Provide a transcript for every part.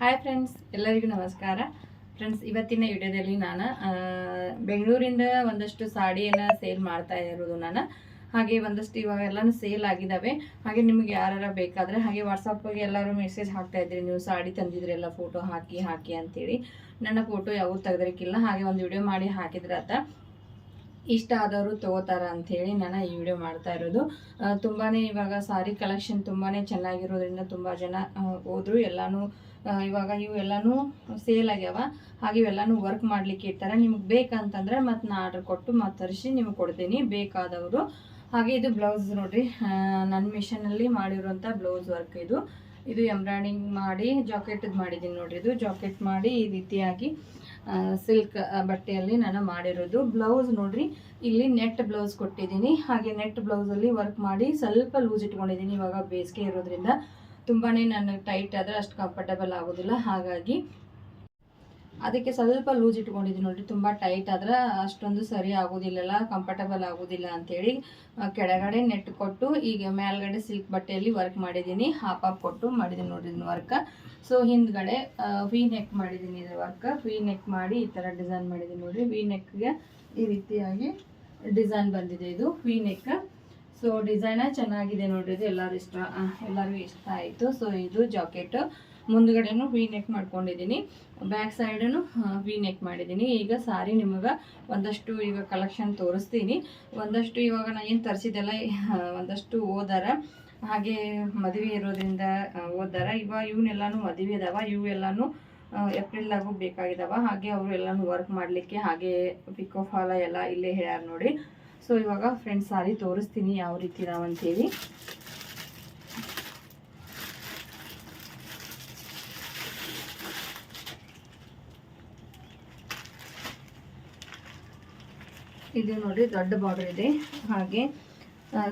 Hi friends ಎಲ್ಲರಿಗೂ ನಮಸ್ಕಾರ. Friends ಇವತ್ತಿನ ವಿಡಿಯೋದಲ್ಲಿ ನಾನು ಬೆಂಗಳೂರಿಂದ ಒಂದಷ್ಟು ಸಾಡಿಯನ್ನು ಸೇಲ್ ಮಾಡ್ತಾ ಇರೋದು ನಾನು. ಹಾಗೆ ಒಂದಷ್ಟು ಇವಾಗ ಎಲ್ಲಾನು ಸೇಲ್ ಆಗಿದ್ದಾವೆ ಹಾಗೆ ನಿಮ್ಗೆ ಯಾರು ಬೇಕಾದರೆ, ಹಾಗೆ ವಾಟ್ಸಪ್ಗೆ ಎಲ್ಲರೂ ಮೆಸೇಜ್ ಹಾಕ್ತಾ ಇದ್ರಿ. ನೀವು ಸಾಡಿ ತಂದಿದ್ರೆಲ್ಲ ಫೋಟೋ ಹಾಕಿ ಹಾಕಿ ಅಂತೇಳಿ. ನನ್ನ ಫೋಟೋ ಯಾವ ತೆಗ್ದಿಕ್ಕಿಲ್ಲ ಹಾಗೆ ಒಂದು ವಿಡಿಯೋ ಮಾಡಿ ಹಾಕಿದ್ರೆ ಆತ ಇಷ್ಟ ಆದವರು ತಗೋತಾರ ಅಂಥೇಳಿ ನಾನು ಈ ವಿಡಿಯೋ ಮಾಡ್ತಾ ಇರೋದು. ತುಂಬಾ ಇವಾಗ ಸಾರಿ ಕಲೆಕ್ಷನ್ ತುಂಬಾ ಚೆನ್ನಾಗಿರೋದ್ರಿಂದ ತುಂಬ ಜನ ಹೋದರು. ಎಲ್ಲನೂ ಇವಾಗ ಇವು ಎಲ್ಲಾನು ಸೇಲ್ ಆಗ್ಯಾವ. ಹಾಗೆ ಇವೆಲ್ಲಾನು ವರ್ಕ್ ಮಾಡ್ಲಿಕ್ಕೆ ಇರ್ತಾರೆ ನಿಮ್ಗೆ ಬೇಕಂತಂದ್ರೆ ಮತ್ತೆ ನಾ ಆರ್ಡರ್ ಕೊಟ್ಟು ಮತ್ತೆ ತರಿಸಿ ನಿಮ್ಗೆ ಕೊಡ್ತೀನಿ. ಬೇಕಾದವರು. ಹಾಗೆ ಇದು ಬ್ಲೌಸ್ ನೋಡಿರಿ. ನನ್ನ ಮಿಷನಲ್ಲಿ ಮಾಡಿರುವಂಥ ಬ್ಲೌಸ್ ವರ್ಕ್ ಇದು. ಇದು ಎಂಬ್ರಾಯ್ಡಿಂಗ್ ಮಾಡಿ ಜಾಕೆಟ್ ಮಾಡಿದ್ದೀನಿ ನೋಡ್ರಿ. ಇದು ಜಾಕೆಟ್ ಮಾಡಿ ಈ ರೀತಿಯಾಗಿ ಸಿಲ್ಕ್ ಬಟ್ಟೆಯಲ್ಲಿ ನಾನು ಮಾಡಿರೋದು. ಬ್ಲೌಸ್ ನೋಡ್ರಿ, ಇಲ್ಲಿ ನೆಟ್ ಬ್ಲೌಸ್ ಕೊಟ್ಟಿದ್ದೀನಿ. ಹಾಗೆ ನೆಟ್ ಬ್ಲೌಸಲ್ಲಿ ವರ್ಕ್ ಮಾಡಿ ಸ್ವಲ್ಪ ಲೂಸ್ ಇಟ್ಕೊಂಡಿದ್ದೀನಿ ಇವಾಗ ಬೇಸಿಗೆ ಇರೋದ್ರಿಂದ. ತುಂಬಾ ನನಗೆ ಟೈಟ್ ಆದರೆ ಅಷ್ಟು ಕಂಫರ್ಟಬಲ್ ಆಗೋದಿಲ್ಲ. ಹಾಗಾಗಿ ಅದಕ್ಕೆ ಸ್ವಲ್ಪ ಲೂಸ್ ಇಟ್ಕೊಂಡಿದ್ದೀನಿ ನೋಡ್ರಿ ತುಂಬ ಟೈಟ್ ಆದ್ರೆ ಅಷ್ಟೊಂದು ಸರಿ ಆಗೋದಿಲ್ಲಲ್ಲ ಕಂಫರ್ಟಬಲ್ ಆಗೋದಿಲ್ಲ ಅಂತೇಳಿ ಆ, ಕೆಳಗಡೆ ನೆಟ್ ಕೊಟ್ಟು ಈಗ ಮೇಲ್ಗಡೆ ಸಿಲ್ಕ್ ಬಟ್ಟೆಯಲ್ಲಿ ವರ್ಕ್ ಮಾಡಿದ್ದೀನಿ ಹಾಫ್ ಹಾಫ್ ಕೊಟ್ಟು ಮಾಡಿದ್ದೀನಿ ನೋಡ್ರಿ ಇದನ್ನ ವರ್ಕ್ ಸೊ ಹಿಂದ್ಗಡೆ ವಿ ನೆಕ್ ಮಾಡಿದ್ದೀನಿ ಇದು ವರ್ಕ್ ವಿ ನೆಕ್ ಮಾಡಿ ಈ ಥರ ಡಿಸೈನ್ ಮಾಡಿದ್ದೀನಿ ನೋಡ್ರಿ. ವಿ ನೆಕ್ಗೆ ಈ ರೀತಿಯಾಗಿ ಡಿಸೈನ್ ಬಂದಿದೆ ಇದು ವಿ ನೆಕ್ ಸೊ ಡಿಸೈನ ಚೆನ್ನಾಗಿದೆ ನೋಡ್ರಿ ಇದು ಎಲ್ಲರೂ ಇಷ್ಟ ಎಲ್ಲರಿಗೂ ಇಷ್ಟ ಆಯಿತು. ಸೊ ಇದು ಜಾಕೆಟ್ ಮುಂದ್ಗಡೆನು ವಿ ನೆಕ್ ಮಾಡ್ಕೊಂಡಿದ್ದೀನಿ. ಬ್ಯಾಕ್ ಸೈಡನ್ನು ವಿ ನೆಕ್ ಮಾಡಿದ್ದೀನಿ. ಈಗ ಸಾರಿ ನಿಮಗೆ ಒಂದಷ್ಟು ಈಗ ಕಲೆಕ್ಷನ್ ತೋರಿಸ್ತೀನಿ. ಒಂದಷ್ಟು ಇವಾಗ ನಾ ಏನು ತರಿಸಿದೆಲ್ಲ ಒಂದಷ್ಟು ಓದಾರ. ಹಾಗೆ ಮದುವೆ ಇರೋದ್ರಿಂದ ಓದಾರ. ಇವಾಗ ಇವನ್ನೆಲ್ಲಾನು ಮದುವೆ ಇದಾವ ಇವು ಎಲ್ಲಾನು ಏಪ್ರಿಲ್ದಾಗೂ ಬೇಕಾಗಿದಾವ. ಹಾಗೆ ಅವರು ಎಲ್ಲಾನು ವರ್ಕ್ ಮಾಡಲಿಕ್ಕೆ ಹಾಗೆ ಪಿಕೋ ಫಾಲ ಎಲ್ಲ ಇಲ್ಲೇ ಹೇಳ್ಯಾರ ನೋಡಿ. ಸೊ ಇವಾಗ ಫ್ರೆಂಡ್ಸ್ ಸಾರಿ ತೋರಿಸ್ತೀನಿ ಯಾವ ರೀತಿ ಇದಾವಂತೇಳಿ ಇದು ನೋಡಿ, ದೊಡ್ಡ ಬಾರ್ಡರ್ ಇದೆ. ಹಾಗೆ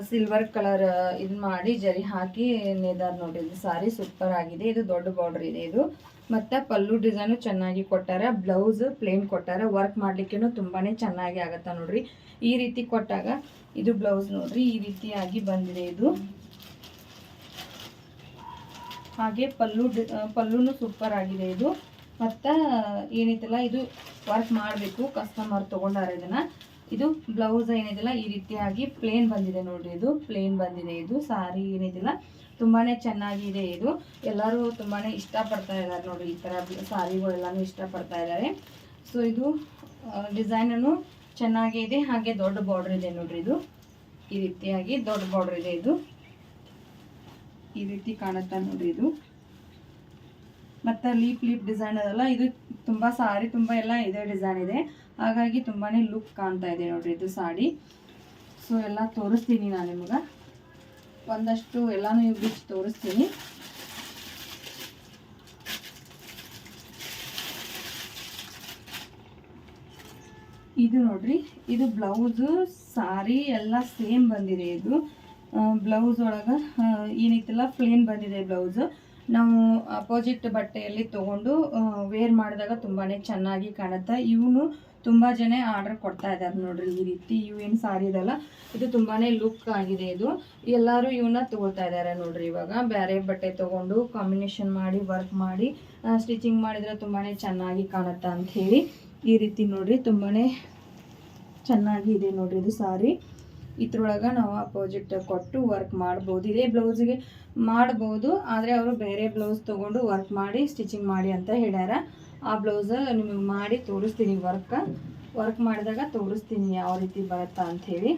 ಸಿಲ್ವರ್ ಕಲರ್ ಇದು ಮಾಡಿ ಜರಿ ಹಾಕಿ ನೇದಾರ್ ನೋಡಿ, ಇದು ಸಾರಿ ಸೂಪರ್ ಆಗಿದೆ. ಇದು ದೊಡ್ಡ ಬಾರ್ಡರ್ ಇದೆ ಇದು. ಮತ್ತೆ ಪಲ್ಲು ಡಿಸೈನು ಚೆನ್ನಾಗಿ ಕೊಟ್ಟಾರ ಬ್ಲೌಸ್ ಪ್ಲೇನ್ ಕೊಟ್ಟಾರ. ವರ್ಕ್ ಮಾಡಲಿಕ್ಕೂ ತುಂಬಾನೇ ಚೆನ್ನಾಗಿ ಆಗತ್ತ ನೋಡ್ರಿ. ಈ ರೀತಿ ಕೊಟ್ಟಾಗ ಇದು ಬ್ಲೌಸ್ ನೋಡ್ರಿ, ಈ ರೀತಿಯಾಗಿ ಬಂದಿದೆ ಇದು. ಹಾಗೆ ಪಲ್ಲು ಪಲ್ಲುನು ಸೂಪರ್ ಆಗಿದೆ ಇದು. ಮತ್ತು ಏನಿತ್ತಲ್ಲ, ಇದು ವರ್ಕ್ ಮಾಡಬೇಕು ಕಸ್ಟಮರ್ ತೊಗೊಂಡಾರ ಇದನ್ನ. ಇದು ಬ್ಲೌಸ್ ಏನಿದೆಲ್ಲ, ಈ ರೀತಿಯಾಗಿ ಪ್ಲೇನ್ ಬಂದಿದೆ ನೋಡ್ರಿ ಇದು. ಪ್ಲೇನ್ ಬಂದಿದೆ ಇದು. ಸಾರಿ ಏನಿದಿಲ್ಲ. ತುಂಬಾನೇ ಚೆನ್ನಾಗಿದೆ ಇದು. ಎಲ್ಲರೂ ತುಂಬಾನೇ ಇಷ್ಟಪಡ್ತಾ ಇದ್ದಾರೆ ನೋಡ್ರಿ ಈ ಥರ ಸಾರಿಗಳೆಲ್ಲಾನು ಇಷ್ಟಪಡ್ತಾ ಇದ್ದಾರೆ. ಸೊ ಇದು ಡಿಸೈನನು ಚೆನ್ನಾಗೇ ಇದೆ. ಹಾಗೆ ದೊಡ್ಡ ಬಾರ್ಡರ್ ಇದೆ ನೋಡ್ರಿ ಇದು. ಈ ರೀತಿಯಾಗಿ ದೊಡ್ಡ ಬಾರ್ಡರ್ ಇದೆ ಇದು. ಈ ರೀತಿ ಕಾಣುತ್ತಾ ನೋಡ್ರಿ ಇದು. ಮತ್ತು ಲೀಪ್ ಲೀಪ್ ಡಿಸೈನ್ ಅದಲ್ಲ. ಇದು ತುಂಬ ಸಾರಿ, ತುಂಬ ಎಲ್ಲ ಇದೇ ಡಿಸೈನ್ ಇದೆ. ಹಾಗಾಗಿ ತುಂಬಾ ಲುಕ್ ಕಾಣ್ತಾ ಇದೆ ನೋಡ್ರಿ ಇದು ಸಾಡಿ ಸೊ ಎಲ್ಲ ತೋರಿಸ್ತೀನಿ ನಾನು ನಿಮಗೆ. ಒಂದಷ್ಟು ಎಲ್ಲಾನು ಇವು ಬಿಚ್ಚಿ ತೋರಿಸ್ತೀನಿ. ಇದು ನೋಡ್ರಿ, ಇದು ಬ್ಲೌಸು ಸಾರಿ ಎಲ್ಲ ಸೇಮ್ ಬಂದಿದೆ ಇದು. ಬ್ಲೌಸ್ ಒಳಗೆ ಏನೈತಿಲ್ಲ ಪ್ಲೇನ್ ಬಂದಿದೆ ಬ್ಲೌಸ್ ನಾವು ಅಪೋಸಿಟ್ ಬಟ್ಟೆಯಲ್ಲಿ ತೊಗೊಂಡು ವೇರ್ ಮಾಡಿದಾಗ ತುಂಬಾ ಚೆನ್ನಾಗಿ ಕಾಣುತ್ತೆ. ಇವನು ತುಂಬ ಜನ ಆರ್ಡರ್ ಕೊಡ್ತಾ ಇದ್ದಾರೆ ನೋಡ್ರಿ ಈ ರೀತಿ. ಇವೇನು ಸಾರಿ ಇದಲ್ಲ, ಇದು ತುಂಬಾ ಲುಕ್ ಆಗಿದೆ ಇದು. ಎಲ್ಲರೂ ಇವನ್ನ ತಗೊಳ್ತಾ ಇದ್ದಾರೆ ನೋಡ್ರಿ ಇವಾಗ. ಬೇರೆ ಬಟ್ಟೆ ತೊಗೊಂಡು ಕಾಂಬಿನೇಷನ್ ಮಾಡಿ ವರ್ಕ್ ಮಾಡಿ ಸ್ಟಿಚಿಂಗ್ ಮಾಡಿದ್ರೆ ತುಂಬಾ ಚೆನ್ನಾಗಿ ಕಾಣುತ್ತೆ ಅಂತ ಹೇಳಿ ಈ ರೀತಿ ನೋಡ್ರಿ. ತುಂಬಾ ಚೆನ್ನಾಗಿ ಇದೆ ನೋಡ್ರಿ ಇದು ಸಾರಿ ಇದ್ರೊಳಗೆ ನಾವು ಅಪೋಸಿಟ್ ಕೊಟ್ಟು ವರ್ಕ್ ಮಾಡ್ಬೋದು. ಇದೇ ಬ್ಲೌಸಿಗೆ ಮಾಡ್ಬೋದು. ಆದರೆ ಅವರು ಬೇರೆ ಬ್ಲೌಸ್ ತೊಗೊಂಡು ವರ್ಕ್ ಮಾಡಿ ಸ್ಟಿಚಿಂಗ್ ಮಾಡಿ ಅಂತ ಹೇಳ್ಯಾರ. ಆ ಬ್ಲೌಸ್ ನಿಮಗೆ ಮಾಡಿ ತೋರಿಸ್ತೀನಿ ವರ್ಕ್ ವರ್ಕ್ ಮಾಡಿದಾಗ ತೋರಿಸ್ತೀನಿ ಯಾವ ರೀತಿ ಬರುತ್ತಾ ಅಂಥೇಳಿ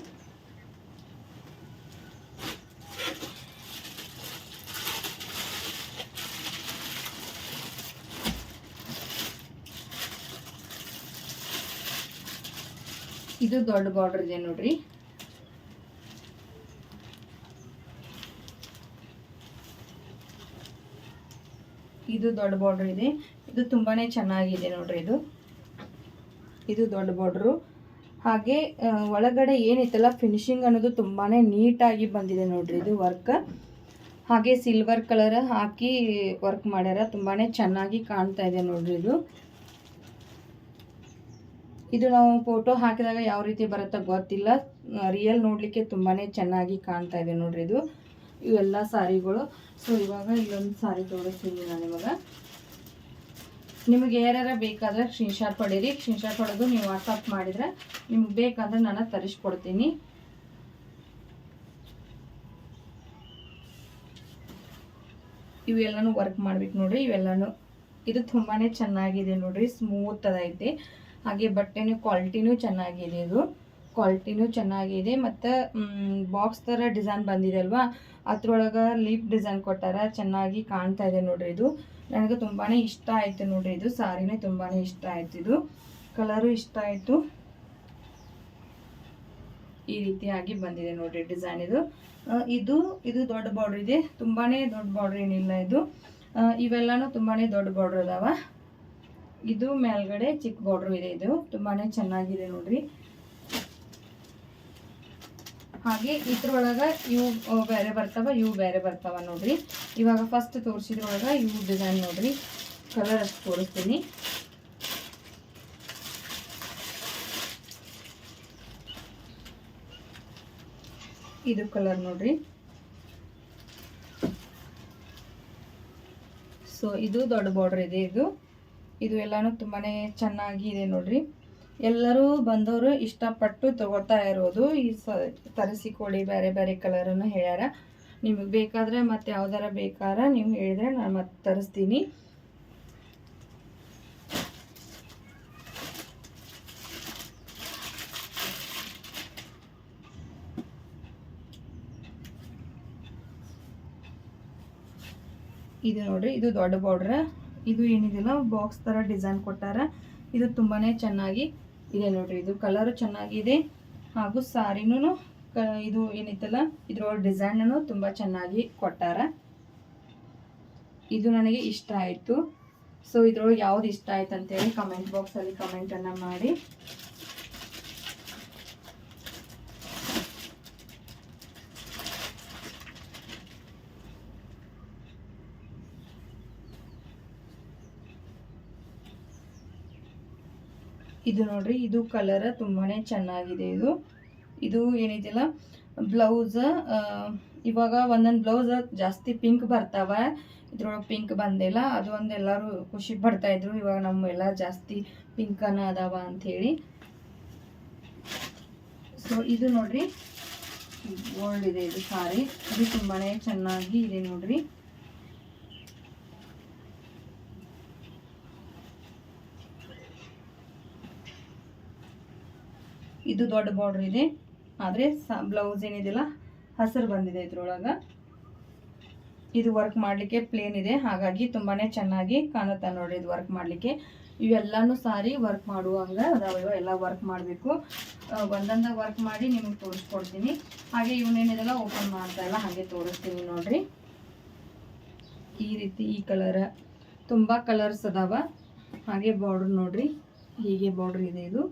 ಇದು ದೊಡ್ಡ ಬಾರ್ಡರ್ ಇದೆ ನೋಡ್ರಿ. ಇದು ದೊಡ್ಡ ಬಾರ್ಡ್ರ್ ಇದೆ. ಇದು ತುಂಬಾನೇ ಚೆನ್ನಾಗಿದೆ ನೋಡ್ರಿ ಇದು. ಇದು ದೊಡ್ಡ ಬಾರ್ಡ್ರು ಹಾಗೆ ಒಳಗಡೆ ಏನಿತ್ತಲ್ಲ ಫಿನಿಶಿಂಗ್ ಅನ್ನೋದು ತುಂಬಾನೇ ನೀಟಾಗಿ ಬಂದಿದೆ ನೋಡ್ರಿ ಇದು ವರ್ಕ್ ಹಾಗೆ ಸಿಲ್ವರ್ ಕಲರ್ ಹಾಕಿ ವರ್ಕ್ ಮಾಡ್ಯಾರ. ತುಂಬಾನೇ ಚೆನ್ನಾಗಿ ಕಾಣ್ತಾ ಇದೆ ನೋಡ್ರಿ ಇದು. ಇದು ನಾವು ಫೋಟೋ ಹಾಕಿದಾಗ ಯಾವ ರೀತಿ ಬರುತ್ತೋ ಗೊತ್ತಿಲ್ಲ. ರಿಯಲ್ ನೋಡಲಿಕ್ಕೆ ತುಂಬಾ ಚೆನ್ನಾಗಿ ಕಾಣ್ತಾ ಇದೆ ನೋಡ್ರಿ ಇದು. ಇವೆಲ್ಲ ಸಾರಿಗಳು. ಸೊ ಇವಾಗ ಇಲ್ಲೊಂದು ಸಾರಿ ತೋರಿಸ್ತೀನಿ ನಾನು ಇವಾಗ. ನಿಮಗೆ ಯಾರ್ಯಾರ ಬೇಕಾದ್ರೆ ಸ್ಕ್ರೀನ್ಶಾಟ್ ಪಡೀರಿ. ಸ್ಕ್ರೀನ್ಶಾಟ್ ಹೊಡೆದು ನೀವು ವಾಟ್ಸಪ್ ಮಾಡಿದ್ರೆ ನಿಮ್ಗೆ ಬೇಕಾದ್ರೆ ನಾನು ತರಿಸ್ಕೊಡ್ತೀನಿ. ಇವೆಲ್ಲನೂ ವರ್ಕ್ ಮಾಡ್ಬೇಕು ನೋಡ್ರಿ. ಇವೆಲ್ಲನೂ, ಇದು ತುಂಬಾನೇ ಚೆನ್ನಾಗಿದೆ ನೋಡ್ರಿ. ಸ್ಮೂತ್ ಅದೈತಿ ಹಾಗೆ ಬಟ್ಟೆನೂ ಕ್ವಾಲಿಟಿನೂ ಚೆನ್ನಾಗಿದೆ ಇದು. ಕ್ವಾಲಿಟಿನೂ ಚೆನ್ನಾಗಿದೆ. ಮತ್ತು ಬಾಕ್ಸ್ ಥರ ಡಿಸೈನ್ ಬಂದಿದೆ ಅಲ್ವಾ? ಅದ್ರೊಳಗೆ ಲೀಪ್ ಡಿಸೈನ್ ಕೊಟ್ಟಾರ ಚೆನ್ನಾಗಿ ಕಾಣ್ತಾ ಇದೆ ನೋಡ್ರಿ ಇದು. ನನಗೆ ತುಂಬಾ ಇಷ್ಟ ಆಯಿತು ನೋಡ್ರಿ ಇದು. ಸಾರಿನೇ ತುಂಬಾ ಇಷ್ಟ ಆಯ್ತು ಇದು. ಕಲರು ಇಷ್ಟ ಆಯಿತು. ಈ ರೀತಿಯಾಗಿ ಬಂದಿದೆ ನೋಡ್ರಿ ಡಿಸೈನ್ ಇದು. ಇದು ಇದು ದೊಡ್ಡ ಬಾರ್ಡ್ರ್ ಇದೆ. ತುಂಬಾನೇ ದೊಡ್ಡ ಬಾರ್ಡ್ರ್ ಏನಿಲ್ಲ ಇದು. ಇವೆಲ್ಲಾನು ತುಂಬಾನೇ ದೊಡ್ಡ ಬಾರ್ಡ್ರ್ ಅದಾವ. ಇದು ಮೇಲ್ಗಡೆ ಚಿಕ್ಕ ಬಾರ್ಡ್ರ್ ಇದೆ ಇದು. ತುಂಬಾನೇ ಚೆನ್ನಾಗಿದೆ ನೋಡ್ರಿ. ಹಾಗೆ ಇದ್ರೊಳಗೆ ಇವು ಬೇರೆ ಬರ್ತಾವ, ಇವು ಬೇರೆ ಬರ್ತಾವ ನೋಡ್ರಿ. ಇವಾಗ ಫಸ್ಟ್ ತೋರಿಸಿದ್ರೊಳಗ ಇವು ಡಿಸೈನ್ ನೋಡ್ರಿ. ಕಲರ್ ಅಷ್ಟು ತೋರಿಸ್ತೀನಿ. ಇದು ಕಲರ್ ನೋಡ್ರಿ. ಸೊ ಇದು ದೊಡ್ಡ ಬಾರ್ಡರ್ ಇದೆ ಇದು. ಇದು ಎಲ್ಲಾನು ತುಂಬಾನೇ ಚೆನ್ನಾಗಿ ಇದೆ ನೋಡ್ರಿ. ಎಲ್ಲರೂ ಬಂದವರು ಇಷ್ಟಪಟ್ಟು ತಗೋತಾ ಇರೋದು. ಈ ಸ ತರಿಸಿಕೊಳ್ಳಿ ಬೇರೆ ಬೇರೆ ಕಲರನ್ನು ಹೇಳ್ಯಾರ. ನಿಮಗೆ ಬೇಕಾದ್ರೆ ಮತ್ತು ಯಾವ್ದಾರ ಬೇಕಾರ ನೀವು ಹೇಳಿದ್ರೆ ನಾನು ಮತ್ತೆ ತರಿಸ್ತೀನಿ. ಇದು ನೋಡ್ರಿ, ಇದು ದೊಡ್ಡ ಬಾರ್ಡ್ರ ಇದು ಏನಿದಿಲ್ಲ ಬಾಕ್ಸ್ ತರ ಡಿಸೈನ್ ಕೊಟ್ಟಾರ. ಇದು ತುಂಬಾನೇ ಚೆನ್ನಾಗಿ ಇದೆ ನೋಡ್ರಿ, ಇದು ಕಲರ್ ಚೆನ್ನಾಗಿದೆ. ಹಾಗೂ ಸಾರಿನೂ ಇದು ಏನಿತ್ತಲ್ಲ, ಇದ್ರೊಳಗೆ ಡಿಸೈನ್ ತುಂಬಾ ಚೆನ್ನಾಗಿ ಕೊಟ್ಟಾರ. ಇದು ನನಗೆ ಇಷ್ಟ ಆಯ್ತು. ಸೊ ಇದ್ರೊಳಗೆ ಯಾವ್ದು ಇಷ್ಟ ಆಯ್ತು ಅಂತೇಳಿ ಕಮೆಂಟ್ ಬಾಕ್ಸ್ ಅಲ್ಲಿ ಕಮೆಂಟ್ ಅನ್ನ ಮಾಡಿ. ಇದು ನೋಡ್ರಿ, ಇದು ಕಲರ್ ತುಂಬಾನೇ ಚೆನ್ನಾಗಿದೆ ಇದು. ಇದು ಏನಿದೆಯಲ್ಲ ಬ್ಲೌಸ್ ಇವಾಗ ಒಂದೊಂದು ಬ್ಲೌಸ್ ಜಾಸ್ತಿ ಪಿಂಕ್ ಬರ್ತಾವ. ಇದ್ರೊಳಗೆ ಪಿಂಕ್ ಬಂದಿಲ್ಲ, ಅದು ಒಂದು ಎಲ್ಲರೂ ಖುಷಿ ಪಡ್ತಾ ಇದ್ರು ಇವಾಗ ನಮ್ಮೆಲ್ಲ ಜಾಸ್ತಿ ಪಿಂಕ್ ಅನ್ನ ಅದಾವ ಅಂಥೇಳಿ ಸೊ ಇದು ನೋಡ್ರಿ ಗೋಲ್ಡ್ ಇದೆ ಇದು ಸಾರಿ. ಇದು ತುಂಬಾನೇ ಚೆನ್ನಾಗಿ ಇದೆ ನೋಡ್ರಿ. ಇದು ದೊಡ್ಡ ಬಾರ್ಡರ್ ಇದೆ. ಆದರೆ ಬ್ಲೌಸ್ ಏನಿದೆಲ್ಲ ಹಸಿರು ಬಂದಿದೆ ಇದ್ರೊಳಗೆ. ಇದು ವರ್ಕ್ ಮಾಡಲಿಕ್ಕೆ ಪ್ಲೇನ್ ಇದೆ. ಹಾಗಾಗಿ ತುಂಬಾ ಚೆನ್ನಾಗಿ ಕಾಣುತ್ತೆ ನೋಡಿ ಇದು ವರ್ಕ್ ಮಾಡಲಿಕ್ಕೆ. ಇವೆಲ್ಲಾನು ಸಾರಿ ವರ್ಕ್ ಮಾಡುವಂಗೆ ಅದಾವ ಎಲ್ಲ ವರ್ಕ್ ಮಾಡಬೇಕು. ಒಂದೊಂದಾಗ ವರ್ಕ್ ಮಾಡಿ ನಿಮಗೆ ತೋರಿಸ್ಕೊಡ್ತೀನಿ. ಹಾಗೆ ಇವನೇನಿದೆಲ್ಲ ಓಪನ್ ಮಾಡ್ತಾ ಇಲ್ಲ, ಹಾಗೆ ತೋರಿಸ್ತೀನಿ ನೋಡ್ರಿ. ಈ ರೀತಿ ಈ ಕಲರ್ ತುಂಬ ಕಲರ್ಸ್ ಅದಾವ. ಹಾಗೆ ಬಾರ್ಡರ್ ನೋಡ್ರಿ. ಹೀಗೆ ಬಾರ್ಡರ್ ಇದೆ ಇದು.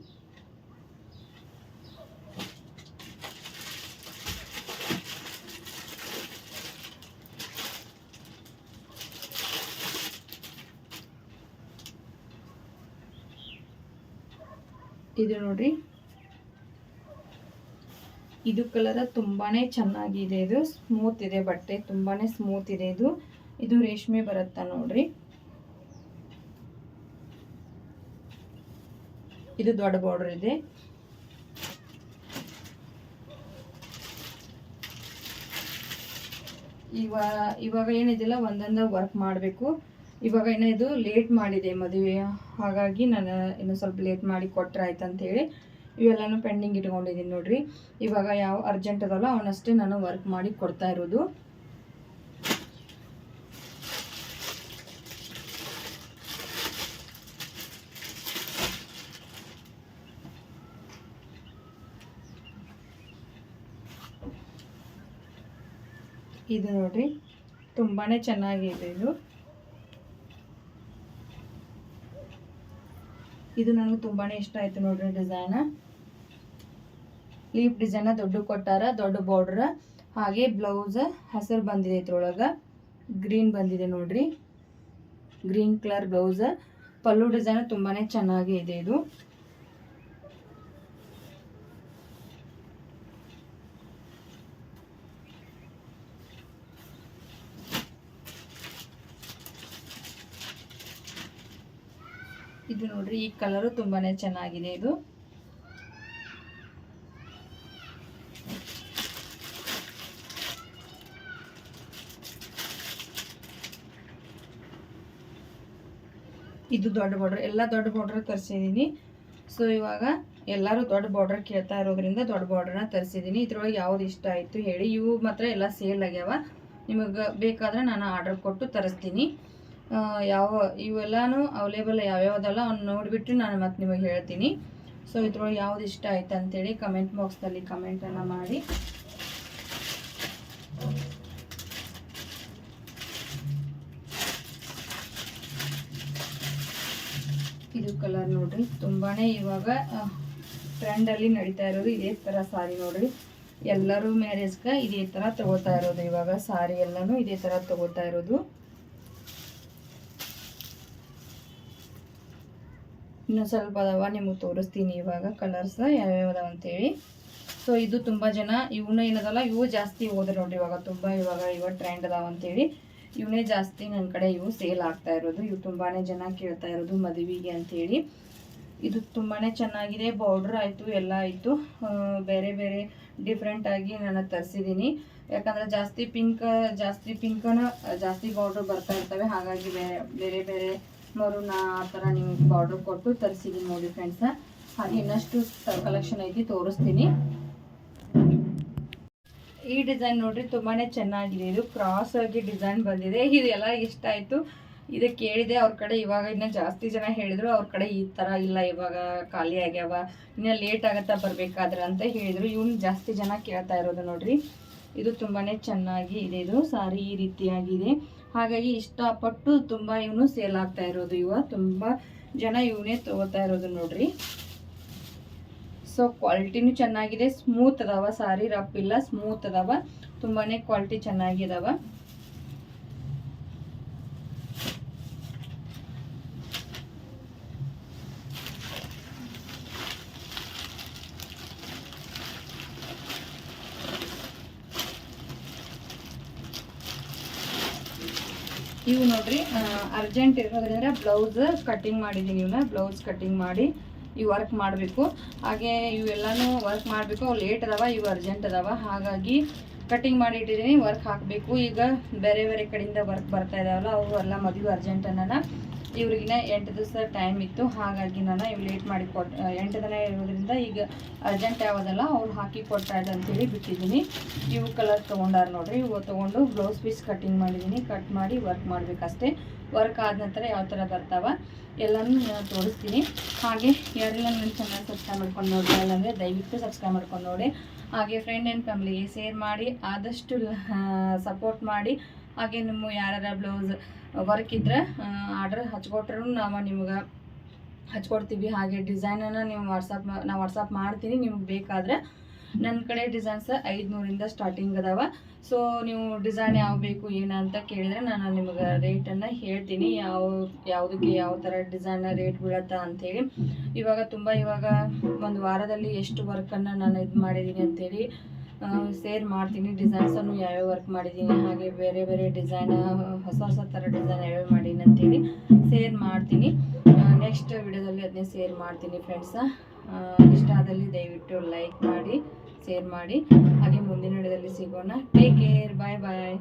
ಇದು ನೋಡ್ರಿ. ಇದು ಕಲರ್ ತುಂಬಾನೇ ಚೆನ್ನಾಗಿದೆ ಇದು. ಸ್ಮೂತ್ ಇದೆ ಬಟ್ಟೆ, ತುಂಬಾನೇ ಸ್ಮೂತ್ ಇದೆ ಇದು. ಇದು ರೇಷ್ಮೆ ಬರುತ್ತಾ ನೋಡ್ರಿ. ಇದು ದೊಡ್ಡ ಬಾರ್ಡರ್ ಇದೆ. ಇವಾಗ ಇವಾಗ ಏನಿದೆಯಲ್ಲ, ಒಂದೊಂದ ವರ್ಕ್ ಮಾಡಬೇಕು. ಇವಾಗ ಏನೋ ಇದು ಲೇಟ್ ಮಾಡಿದೆ ಮದುವೆ ಹಾಗಾಗಿ ನಾನು ಇನ್ನು ಸ್ವಲ್ಪ ಲೇಟ್ ಮಾಡಿ ಕೊಟ್ಟರೆ ಆಯ್ತು ಅಂತೇಳಿ ಇವೆಲ್ಲನೂ ಪೆಂಡಿಂಗ್ ಇಟ್ಕೊಂಡಿದ್ದೀನಿ ನೋಡಿರಿ. ಇವಾಗ ಯಾವ ಅರ್ಜೆಂಟ್ ಅದಲ್ಲ ಅವನಷ್ಟೇ ನಾನು ವರ್ಕ್ ಮಾಡಿ ಕೊಡ್ತಾ ಇರೋದು. ಇದು ನೋಡ್ರಿ. ತುಂಬಾ ಚೆನ್ನಾಗಿದೆ ಇದು. ಇದು ನನಗೆ ತುಂಬಾನೇ ಇಷ್ಟ ಆಯ್ತು ನೋಡ್ರಿ ಡಿಸೈನ್ ಲೀಫ್ ಡಿಸೈನ್ ದೊಡ್ಡ ಕೊಟ್ಟಾರ, ದೊಡ್ಡ ಬಾರ್ಡರ್ ಹಾಗೆ ಬ್ಲೌಸ್ ಹಸಿರು ಬಂದಿದೆ ಇದ್ರೊಳಗ. ಗ್ರೀನ್ ಬಂದಿದೆ ನೋಡ್ರಿ. Green colour blouse pallu design ತುಂಬಾನೇ ಚೆನ್ನಾಗಿ ಇದೆ ಇದು. ಇದು ನೋಡ್ರಿ, ಈ ಕಲರು ತುಂಬಾನೇ ಚೆನ್ನಾಗಿದೆ ಇದು. ಇದು ದೊಡ್ಡ ಬಾರ್ಡರ್ ಎಲ್ಲ ದೊಡ್ಡ ಬಾರ್ಡರ್ ತರಿಸಿದ್ದೀನಿ ಸೊ ಇವಾಗ ಎಲ್ಲರೂ ದೊಡ್ಡ ಬಾರ್ಡರ್ ಕೇಳ್ತಾ ಇರೋದ್ರಿಂದ ದೊಡ್ಡ ಬಾರ್ಡ್ರನ್ನ ತರಿಸಿದ್ದೀನಿ ಇದ್ರೊಳಗೆ ಯಾವ್ದು ಇಷ್ಟ ಆಯಿತು ಹೇಳಿ. ಇವು ಮಾತ್ರ ಎಲ್ಲ ಸೇಲ್ ಆಗ್ಯಾವ. ನಿಮಗೆ ಬೇಕಾದ್ರೆ ನಾನು ಆರ್ಡರ್ ಕೊಟ್ಟು ತರಿಸ್ತೀನಿ. ಯಾವ, ಇವೆಲ್ಲನೂ ಅವೈಲೇಬಲ್ ಯಾವ್ಯಾವ್ದಲ್ಲ ಅವ್ನು ನೋಡಿಬಿಟ್ಟು ನಾನು ಮತ್ತೆ ನಿಮಗೆ ಹೇಳ್ತೀನಿ. ಸೊ ಇದ್ರೊಳಗೆ ಯಾವ್ದು ಇಷ್ಟ ಆಯ್ತು ಅಂತೇಳಿ ಕಮೆಂಟ್ ಬಾಕ್ಸ್ದಲ್ಲಿ ಕಮೆಂಟನ್ನು ಮಾಡಿ. ಇದು ಕಲರ್ ನೋಡ್ರಿ, ತುಂಬಾನೇ ಇವಾಗ ಟ್ರೆಂಡ್ ಅಲ್ಲಿ ನಡೀತಾ ಇರೋದು ಇದೇ ತರ ಸಾರಿ ನೋಡ್ರಿ. ಎಲ್ಲರೂ ಮ್ಯಾರೇಜ್ಗೆ ಇದೇ ತರ ತಗೋತಾ ಇರೋದು ಇವಾಗ ಸಾರಿ ಎಲ್ಲಾನು ಇದೇ ತರ ತಗೋತಾ ಇರೋದು. ಇನ್ನು ಸ್ವಲ್ಪ ಅದಾವ ನಿಮಗೆ ತೋರಿಸ್ತೀನಿ ಇವಾಗ ಕಲರ್ಸ್ ಯಾವ್ಯಾವ ಅದಾವ ಅಂತೇಳಿ. ಸೊ ಇದು ತುಂಬ ಜನ ಇವನ್ನ ಏನದಲ್ಲ ಇವು ಜಾಸ್ತಿ ಹೋದ್ರೆ ನೋಡ್ರಿ ಇವಾಗ ತುಂಬ ಇವಾಗ ಇವಾಗ ಟ್ರೆಂಡ್ ಅದಾವ ಅಂತೇಳಿ. ಇವನೇ ಜಾಸ್ತಿ ನನ್ನ ಕಡೆ ಇವು ಸೇಲ್ ಆಗ್ತಾ ಇರೋದು. ಇವು ತುಂಬಾ ಜನ ಕೇಳ್ತಾ ಇರೋದು ಮದುವೆಗೆ ಅಂತೇಳಿ. ಇದು ತುಂಬಾ ಚೆನ್ನಾಗಿದೆ ಬಾರ್ಡ್ರ್ ಆಯಿತು, ಎಲ್ಲ ಆಯಿತು. ಬೇರೆ ಬೇರೆ ಡಿಫ್ರೆಂಟಾಗಿ ನಾನು ತರಿಸಿದ್ದೀನಿ ಯಾಕಂದ್ರೆ ಜಾಸ್ತಿ ಪಿಂಕ್ ಜಾಸ್ತಿ ಪಿಂಕನ ಜಾಸ್ತಿ ಬಾರ್ಡ್ರ್ ಬರ್ತಾ ಇರ್ತವೆ. ಹಾಗಾಗಿ ಬೇರೆ ಬೇರೆ ಬೇರೆ ಮರುನ ಆ ಥರ ನಿಮ್ಗೆ ಬಾರ್ಡ್ರ್ ಕೊಟ್ಟು ತರಿಸಿದ್ದೀನಿ ನೋಡಿ ಫ್ರೆಂಡ್ಸ ಹಾಗೆ ಇನ್ನಷ್ಟು ಕಲೆಕ್ಷನ್ ಐತಿ ತೋರಿಸ್ತೀನಿ. ಈ ಡಿಸೈನ್ ನೋಡ್ರಿ ತುಂಬಾನೇ ಚೆನ್ನಾಗಿದೆ. ಇದು ಕ್ರಾಸ್ ಆಗಿ ಡಿಸೈನ್ ಬಂದಿದೆ. ಇದೆಲ್ಲ ಇಷ್ಟ ಆಯ್ತು? ಇದು ಕೇಳಿದೆ. ಅವ್ರ ಕಡೆ ಇವಾಗ ಇನ್ನ ಜಾಸ್ತಿ ಜನ ಹೇಳಿದರು, ಅವ್ರ ಕಡೆ ಈ ತರ ಇಲ್ಲ, ಇವಾಗ ಖಾಲಿ ಆಗ್ಯಾವ. ಇನ್ನ ಲೇಟ್ ಆಗತ್ತಾ ಬರಬೇಕಾದ್ರೆ ಅಂತ ಹೇಳಿದ್ರು. ಇವ್ನು ಜಾಸ್ತಿ ಜನ ಕೇಳ್ತಾ ಇರೋದು ನೋಡ್ರಿ. ಇದು ತುಂಬಾನೇ ಚೆನ್ನಾಗಿ ಇದೆ. ಇದು ಸಾರಿ ಈ ರೀತಿಯಾಗಿದೆ. ಹಾಗಾಗಿ ಇಷ್ಟಪಟ್ಟು ತುಂಬಾ ಇವನು ಸೇಲ್ ಆಗ್ತಾ ಇರೋದು ಇವ. ತುಂಬಾ ಜನ ಇವನೇ ತಗೋತಾ ಇರೋದು ನೋಡ್ರಿ. ಸೊ ಕ್ವಾಲಿಟಿನೂ ಚೆನ್ನಾಗಿದೆ. ಸ್ಮೂತ್ ಅದಾವ ಸಾರಿ ರಫ್ ಇಲ್ಲ. ಸ್ಮೂತ್ ಅದಾವ. ತುಂಬಾನೇ ಕ್ವಾಲಿಟಿ ಚೆನ್ನಾಗಿದಾವ. ಇವು ನೋಡ್ರಿ ಅರ್ಜೆಂಟ್ ಇರೋದ್ರಿಂದ ಬ್ಲೌಸ್ ಕಟ್ಟಿಂಗ್ ಮಾಡಿದ್ದೀನಿ ಇವನ್ನ ಬ್ಲೌಸ್ ಕಟ್ಟಿಂಗ್ ಮಾಡಿ ಇವು ವರ್ಕ್ ಮಾಡಬೇಕು. ಹಾಗೆ ಇವೆಲ್ಲಾನು ವರ್ಕ್ ಮಾಡಬೇಕು, ಅವು ಲೇಟ್ ಅದಾವ, ಇವು ಅರ್ಜೆಂಟ್ ಅದಾವ. ಹಾಗಾಗಿ ಕಟ್ಟಿಂಗ್ ಮಾಡಿ ಇಟ್ಟಿದ್ದೀನಿ ವರ್ಕ್ ಹಾಕಬೇಕು. ಈಗ ಬೇರೆ ಬೇರೆ ಕಡೆಯಿಂದ ವರ್ಕ್ ಬರ್ತಾ ಇದಾವಲ್ಲ, ಅವು ಎಲ್ಲ ಮದುವೆ ಅರ್ಜೆಂಟ್ ಅನ್ನೋಣ ಇವ್ರಿಗಿನ ಎಂಟು ದಿವಸ ಟೈಮ್ ಇತ್ತು. ಹಾಗಾಗಿ ನಾನು ಇವು ಲೇಟ್ ಮಾಡಿ ಕೊಟ್ ಎಂಟು ದಿನ ಇರೋದ್ರಿಂದ ಈಗ ಅರ್ಜೆಂಟ್ ಯಾವುದಲ್ಲ ಅವ್ರು ಹಾಕಿ ಕೊಡ್ತಾ ಇದೆ ಅಂತೇಳಿ ಬಿಟ್ಟಿದ್ದೀನಿ. ಇವು ಕಲರ್ ತೊಗೊಂಡಾರ ನೋಡ್ರಿ. ಇವು ತೊಗೊಂಡು ಬ್ಲೌಸ್ ಪೀಸ್ ಕಟ್ಟಿಂಗ್ ಮಾಡಿದ್ದೀನಿ ಕಟ್ ಮಾಡಿ ವರ್ಕ್ ಮಾಡಬೇಕಷ್ಟೇ. ವರ್ಕ್ ಆದ ನಂತರ ಯಾವ ಥರ ಬರ್ತಾವ ಎಲ್ಲನೂ ನಾನು ತೋರಿಸ್ತೀನಿ. ಹಾಗೆ ಯಾರೆಲ್ಲ ನನ್ನ ಚಾನಲ್ ಸಬ್ಸ್ಕ್ರೈಬ್ ಮಾಡ್ಕೊಂಡು ನೋಡಿ ಅಲ್ಲಂದರೆ ದಯವಿಟ್ಟು ಸಬ್ಸ್ಕ್ರೈಬ್ ಮಾಡ್ಕೊಂಡು ನೋಡಿ. ಹಾಗೆ ಫ್ರೆಂಡ್ ಆ್ಯಂಡ್ ಫ್ಯಾಮಿಲಿಗೆ ಶೇರ್ ಮಾಡಿ, ಆದಷ್ಟು ಸಪೋರ್ಟ್ ಮಾಡಿ. ಹಾಗೆ ನಿಮ್ಮ ಯಾರ್ಯಾರ ಬ್ಲೌಸ್ ವರ್ಕ್ ಇದ್ರೆ ಆರ್ಡರ್ ಹಚ್ಕೊಟ್ರು ನಾವು ನಿಮ್ಗೆ ಹಚ್ಕೊಡ್ತೀವಿ. ಹಾಗೆ ಡಿಸೈನನ್ನು ನೀವು ವಾಟ್ಸಪ್ ನಾವು ವಾಟ್ಸಪ್ ಮಾಡ್ತೀನಿ ನಿಮ್ಗೆ ಬೇಕಾದ್ರೆ. ನನ್ನ ಕಡೆ ಡಿಸೈನ್ಸ್ ಐದುನೂರಿಂದ ಸ್ಟಾರ್ಟಿಂಗ್ ಅದಾವ. ಸೊ ನೀವು ಡಿಸೈನ್ ಯಾವ ಬೇಕು, ಏನು ಅಂತ ಕೇಳಿದ್ರೆ ನಾನು ನಿಮ್ಗೆ ರೇಟನ್ನು ಹೇಳ್ತೀನಿ. ಯಾವ, ಯಾವುದಕ್ಕೆ ಯಾವ ಥರ ಡಿಸೈನ್ ರೇಟ್ ಬೀಳತ್ತಾ ಅಂತೇಳಿ. ಇವಾಗ ತುಂಬ ಇವಾಗ ಒಂದು ವಾರದಲ್ಲಿ ಎಷ್ಟು ವರ್ಕನ್ನು ನಾನು ಇದು ಮಾಡಿದ್ದೀನಿ ಅಂತೇಳಿ. ಸೇರ್ ಮಾಡ್ತೀನಿ ಡಿಸೈನ್ಸನ್ನು ಯಾವ್ಯಾವ ವರ್ಕ್ ಮಾಡಿದ್ದೀನಿ ಹಾಗೆ ಬೇರೆ ಬೇರೆ ಡಿಸೈನ್ ಹೊಸ ಹೊಸ ಥರ ಡಿಸೈನ್ ಯಾವ್ಯಾವ ಮಾಡೀನಿ ಅಂತೇಳಿ ಸೇರ್ ಮಾಡ್ತೀನಿ. ನೆಕ್ಸ್ಟ್ ವಿಡಿಯೋದಲ್ಲಿ ಅದನ್ನೇ ಸೇರ್ ಮಾಡ್ತೀನಿ ಫ್ರೆಂಡ್ಸ ಇಷ್ಟ ಆದಲ್ಲಿ ದಯವಿಟ್ಟು ಲೈಕ್ ಮಾಡಿ ಶೇರ್ ಮಾಡಿ. ಹಾಗೆ ಮುಂದಿನ ವಿಡಿಯೋದಲ್ಲಿ ಸಿಗೋಣ. ಟೇಕ್ ಕೇರ್ ಬಾಯ್ ಬಾಯ್